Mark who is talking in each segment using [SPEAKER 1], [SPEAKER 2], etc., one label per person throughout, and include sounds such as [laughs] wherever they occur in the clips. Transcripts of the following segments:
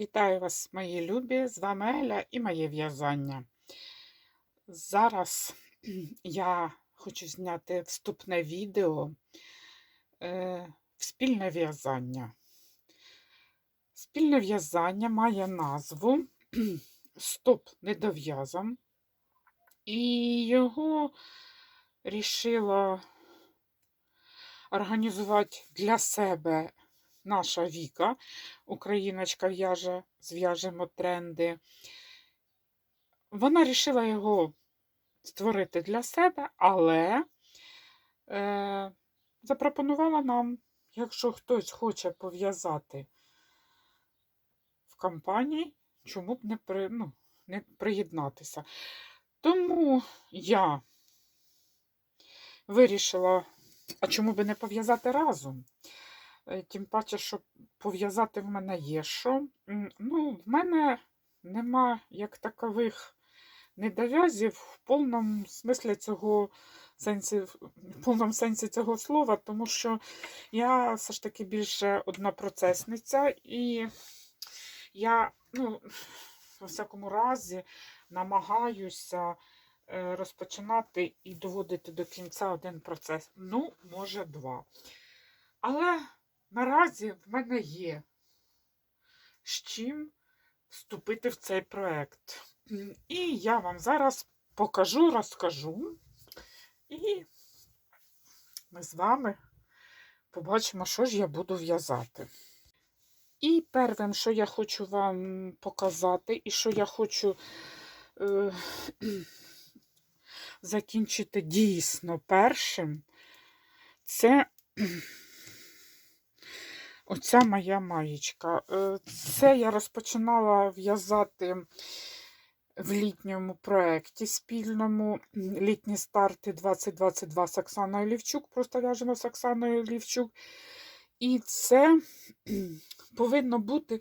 [SPEAKER 1] Вітаю вас, мої любі! З вами Еля і моє в'язання. Зараз [clears throat] я хочу зняти вступне відео е, в спільне в'язання. Спільне в'язання має назву [clears throat] Стоп недов'язан. І його рішила організувати для себе наша Віка. Україночка в'яже, зв'яжемо тренди. Вона вирішила його створити для себе, але е, запропонувала нам, якщо хтось хоче пов'язати в компанії, чому б не, при, ну, не приєднатися. Тому я вирішила, а чому би не пов'язати разом? Е, Тим паче, що пов'язати в мене є що. Ну, в мене нема як такових недов'язів в повному смислі цього сенсі, в повному сенсі цього слова, тому що я все ж таки більше однопроцесниця, і я, ну, у всякому разі, намагаюся е, розпочинати і доводити до кінця один процес. Ну, може, два. Але наразі в мене є з чим вступити в цей проект. І я вам зараз покажу, розкажу. І ми з вами побачимо, що ж я буду в'язати. І первим, що я хочу вам показати, і що я хочу е, закінчити дійсно першим, це Оця моя маєчка. Е, Це я розпочинала в'язати в літньому проєкті спільному. Літні старти 2022 з Оксаною Лівчук. Просто в'яжемо з Оксаною Лівчук. І це [clears throat] повинно бути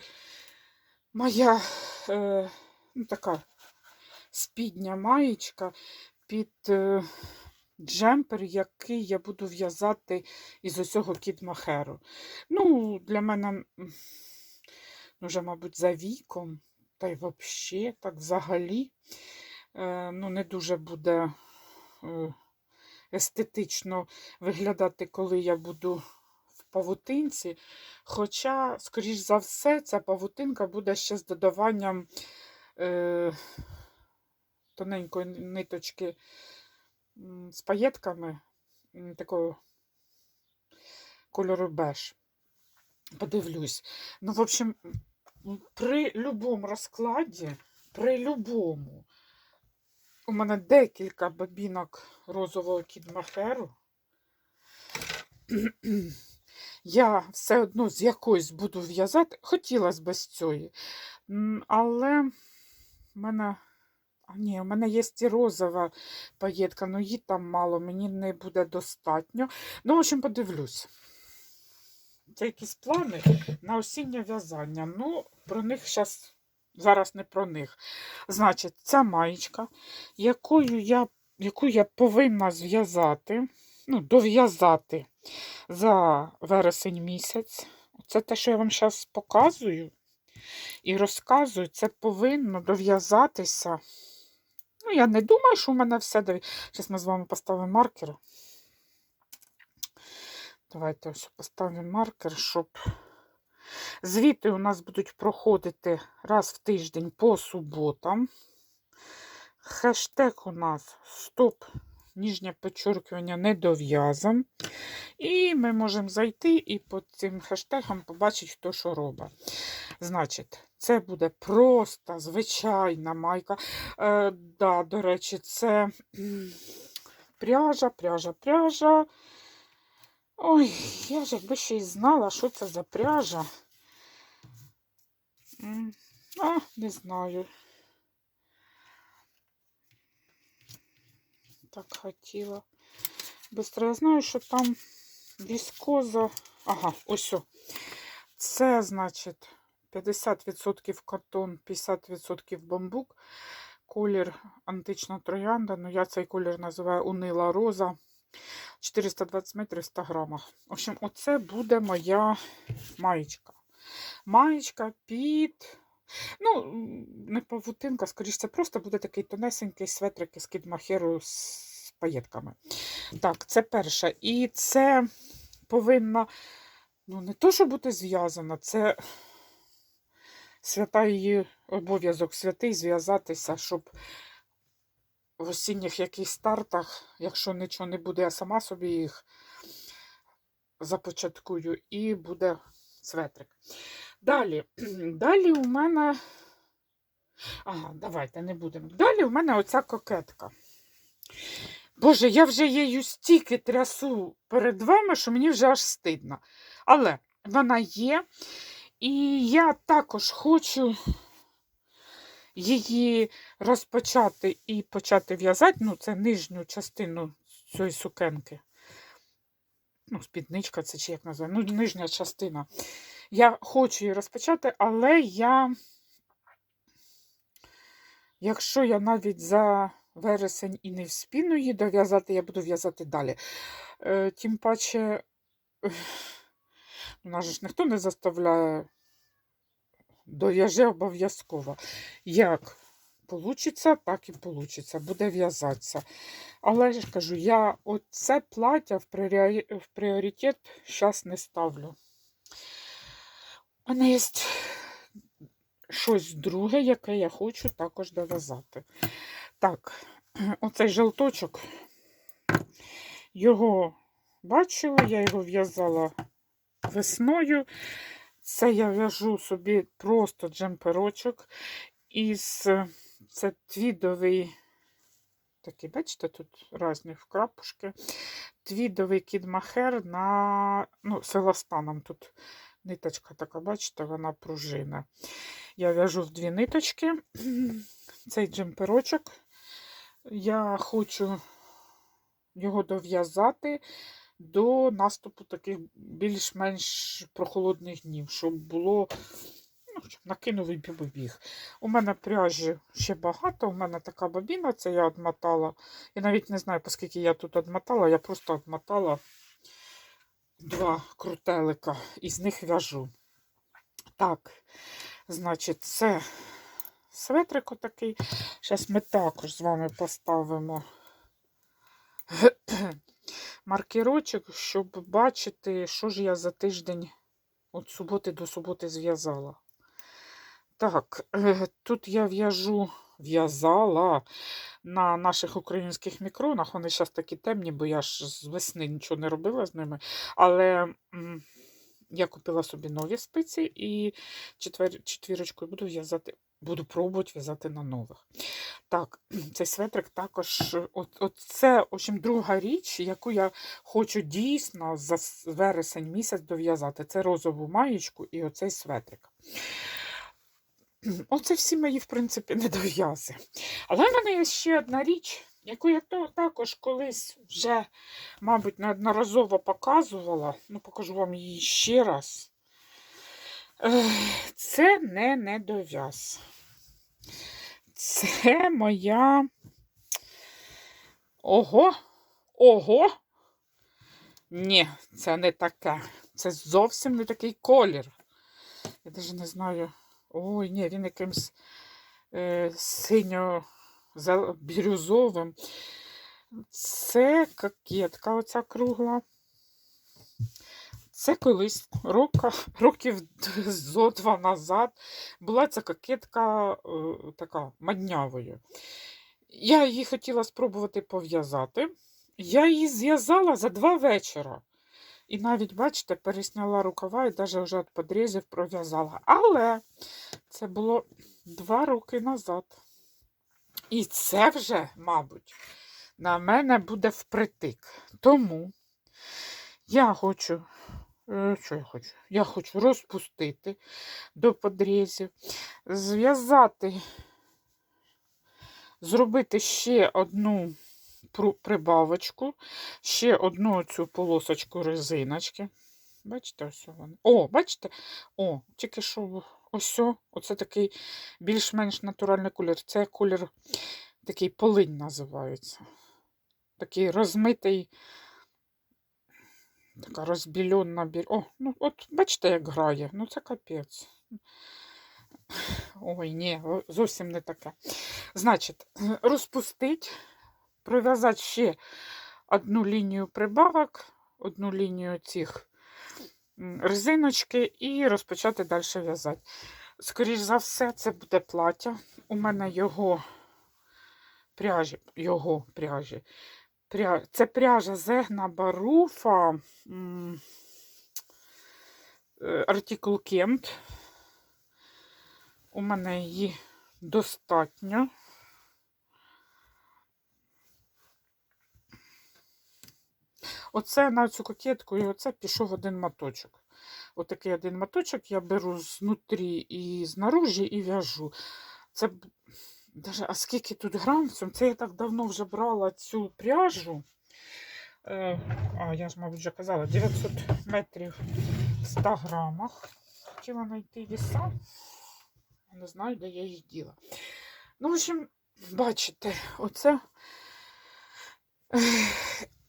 [SPEAKER 1] моя е, ну, така спідня маєчка під е, джемпер, який я буду в'язати із усього кідмахеру. Ну, для мене ну, вже, мабуть, за віком, та й взагалі, так взагалі, е, ну, не дуже буде е, естетично виглядати, коли я буду павутинці. Хоча, скоріш за все, ця павутинка буде ще з додаванням е, тоненької ниточки з паєтками такого кольору беж. Подивлюсь. Ну, в общем, при будь-якому розкладі, при любому, у мене декілька бабінок розового кідмахеру. Я все одно з якоюсь буду в'язати. Хотілося б з цієї. Але в мене. А ні, у мене є розова паєтка, але її там мало, мені не буде достатньо. Ну, в общем, подивлюсь. Це якісь плани на осіннє в'язання. Ну, про них зараз, зараз не про них. Значить, ця маєчка, якою я, яку я повинна зв'язати, ну, дов'язати за вересень місяць. Це те, що я вам зараз показую і розказую, це повинно дов'язатися. Ну, я не думаю, що у мене все. Зараз ми з вами поставимо маркер. Давайте ось поставимо маркер, щоб звіти у нас будуть проходити раз в тиждень по суботам. Хештег у нас стоп, ніжнє підчеркування не дов'язан. І ми можемо зайти і по цим хештегам побачити, хто що робить. Значить, це буде просто звичайна майка. Е, да, До речі, це пряжа, пряжа, пряжа. Ой, я ж якби ще й знала, що це за пряжа. А, не знаю. Так хотіла. Быстро я знаю, що там віскоза. Ага, ось. Це, значить, 50% картон, 50% бамбук. Колір антична троянда. Ну, я цей колір називаю унила роза. 420 метрів 100 грамах. В общем, оце буде моя маєчка. Маєчка під Ну, не павутинка, скоріш, це просто буде такий тонесенький светрик із кідмахеру з паєтками. Так, це перше. І це повинна, ну, не то, що бути зв'язана, це свята її обов'язок святий зв'язатися, щоб в осінніх якихось стартах, якщо нічого не буде, я сама собі їх започаткую і буде светрик. Далі, [clears throat] далі у мене. Ага, давайте не будемо. Далі у мене оця кокетка. Боже, я вже її стільки трясу перед вами, що мені вже аж стидно. Але вона є. І я також хочу її розпочати і почати в'язати. Ну, це нижню частину цієї сукенки. Ну, спідничка це чи як називаємо. Ну, нижня частина. Я хочу її розпочати, але я, якщо я навіть за вересень і не вспіну її дов'язати, я буду в'язати далі. Е, тим паче, нас ж ніхто не заставляє дов'яже обов'язково. Як получиться, так і получиться. Буде в'язатися. Але ж кажу, я оце плаття в пріоритет зараз не ставлю. У мене є щось друге, яке я хочу також дов'язати. Так, [clears throat] оцей жовточок. Його бачила, я його в'язала весною. Це я в'яжу собі просто джемперочок із це твідовий. Такий, бачите, тут різні вкрапушки. Твідовий кідмахер на ну, з еластаном. Тут ниточка така, бачите, вона пружина. Я в'яжу в дві ниточки. [clears throat] Цей джемперочок. Я хочу його дов'язати до наступу таких більш-менш прохолодних днів, щоб було ну, щоб накинув і побіг. У мене пряжі ще багато, у мене така бобіна, це я одмотала. Я навіть не знаю, оскільки я тут одмотала, я просто одмотала два крутелика і з них в'яжу. Так, значить, це светрик отакий. Зараз ми також з вами поставимо маркерочок, щоб бачити, що ж я за тиждень від суботи до суботи зв'язала. Так, е, тут я в'яжу, в'язала на наших українських мікронах. Вони зараз такі темні, бо я ж з весни нічого не робила з ними. Але я купила собі нові спиці і четвер, четвірочкою буду в'язати. Буду пробувати в'язати на нових. Так, [clears throat] цей светрик також. От, от це, в общем, друга річ, яку я хочу дійсно за вересень місяць дов'язати. Це розову маєчку і оцей светрик. Оце всі мої, в принципі, [laughs] недов'язи. Але в мене є ще одна річ, яку я також колись вже, мабуть, неодноразово показувала. Ну, покажу вам її ще раз. Це не недов'яз. Це моя. Ого. Ого. Ні, це не таке. Це зовсім не такий колір. Я навіть не знаю. Ой, ні, він якимсь е, синьо-бірюзовим. Це кокетка оця кругла. Це колись рока, років зо два назад була ця кокетка е, така маднявою. Я її хотіла спробувати пов'язати. Я її зв'язала за два вечора. І навіть, бачите, пересняла рукава і навіть вже від подрізів пров'язала. Але це було два роки назад. І це вже, мабуть, на мене буде впритик. Тому я хочу, що я хочу? Я хочу розпустити до подрізів, зв'язати, зробити ще одну прибавочку, ще одну цю полосочку резиночки. Бачите, ось вона. О, бачите? О, тільки що ось, оце такий більш-менш натуральний колір. Це колір такий полинь називається. Такий розмитий, така розбільонна біль. О, ну от бачите, як грає. Ну це капець. Ой, ні, зовсім не таке. Значить, розпустити, пров'язати ще одну лінію прибавок, одну лінію цих резиночки і розпочати далі в'язати. Скоріш за все, це буде плаття. У мене його пряжі, його пряжі. Це пряжа Зегна Баруфа. е, Артикул Кент. У мене її достатньо. Оце на цю кокетку і оце пішов один моточок. Отакий один моточок я беру знутрі і знаружі і в'яжу. Це даже, а скільки тут грам? в цьому? Це я так давно вже брала цю пряжу. Е, а, я ж, мабуть, вже казала, 900 метрів в 100 грамах. Хотіла знайти віса. Не знаю, де я їх діла. Ну, в общем, бачите, оце.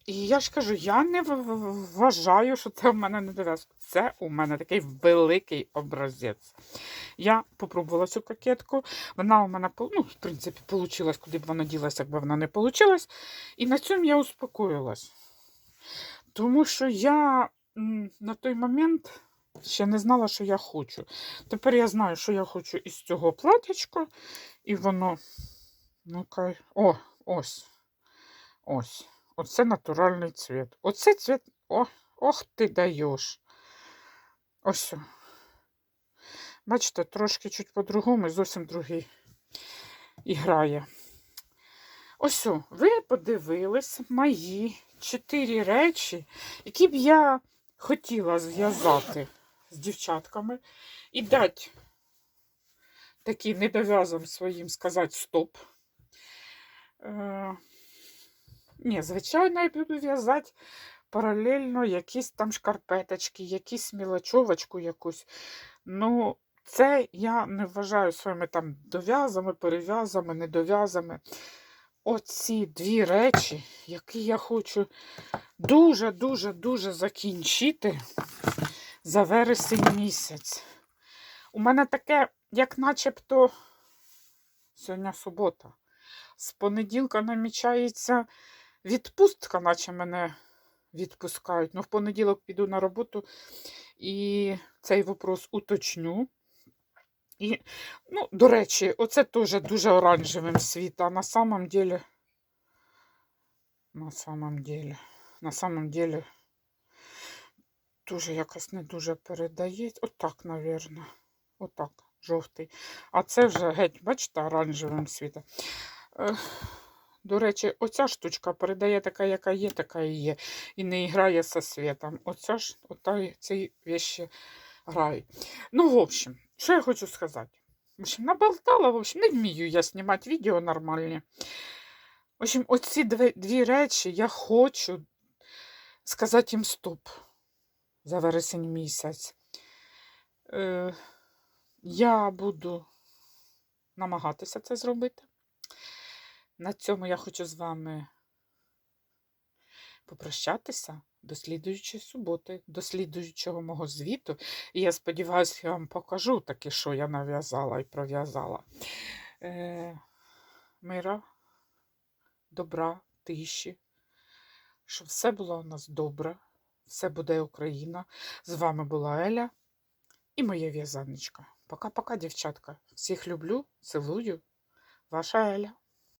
[SPEAKER 1] І я ж кажу, я не вважаю, що це в мене не дов'язка. Це у мене такий великий образець. Я попробувала цю кокетку. Вона у мене, ну, в принципі, вийшла, куди б вона ділася, якби вона не вийшла. І на цьому я успокоїлась. Тому що я на той момент ще не знала, що я хочу. Тепер я знаю, що я хочу із цього платячка, і воно. Ну-ка, о, ось. Ось. Оце натуральний цвіт. Оце цвіт. О, ох ти даєш. Ось. Бачите, трошки чуть по-другому зовсім другий і грає. Ось, ви подивились мої чотири речі, які б я хотіла зв'язати з дівчатками і дати таким недов'язам своїм сказати стоп. Е, ні, звичайно, я буду в'язати паралельно якісь там шкарпеточки, якісь мілочовочку якусь. Ну, це я не вважаю своїми там дов'язами, перев'язами, недов'язами. Оці дві речі, які я хочу дуже-дуже-дуже закінчити за вересень місяць. У мене таке, як начебто, сьогодні субота. З понеділка намічається відпустка, наче мене відпускають. Ну, в понеділок піду на роботу і цей вопрос уточню. І, ну, до речі, оце теж дуже оранжевим світ, а на самом деле, на самом деле, на самом деле, дуже якось не дуже передає. Отак, навірно. Отак, жовтий. А це вже геть, бачите, оранжевим світом. Е, До речі, оця штучка передає така, яка є, така і є. І не грає зі світом. Оця ж, ота, ці вещі грають. Ну, в общем, що я хочу сказати? В общем, наболтала, в общем, не вмію я знімати відео нормальні. В общем, оці дві, дві речі я хочу сказати їм стоп за вересень місяць. Е, я буду намагатися це зробити. На цьому я хочу з вами попрощатися до суботи, до слідуючого мого звіту. І я сподіваюся, я вам покажу таке, що я нав'язала і пров'язала. Е, мира, добра, тиші, щоб все було у нас добре, все буде Україна. З вами була Еля і моя в'язаночка. Пока-пока, дівчатка. Всіх люблю, цілую. Ваша Еля.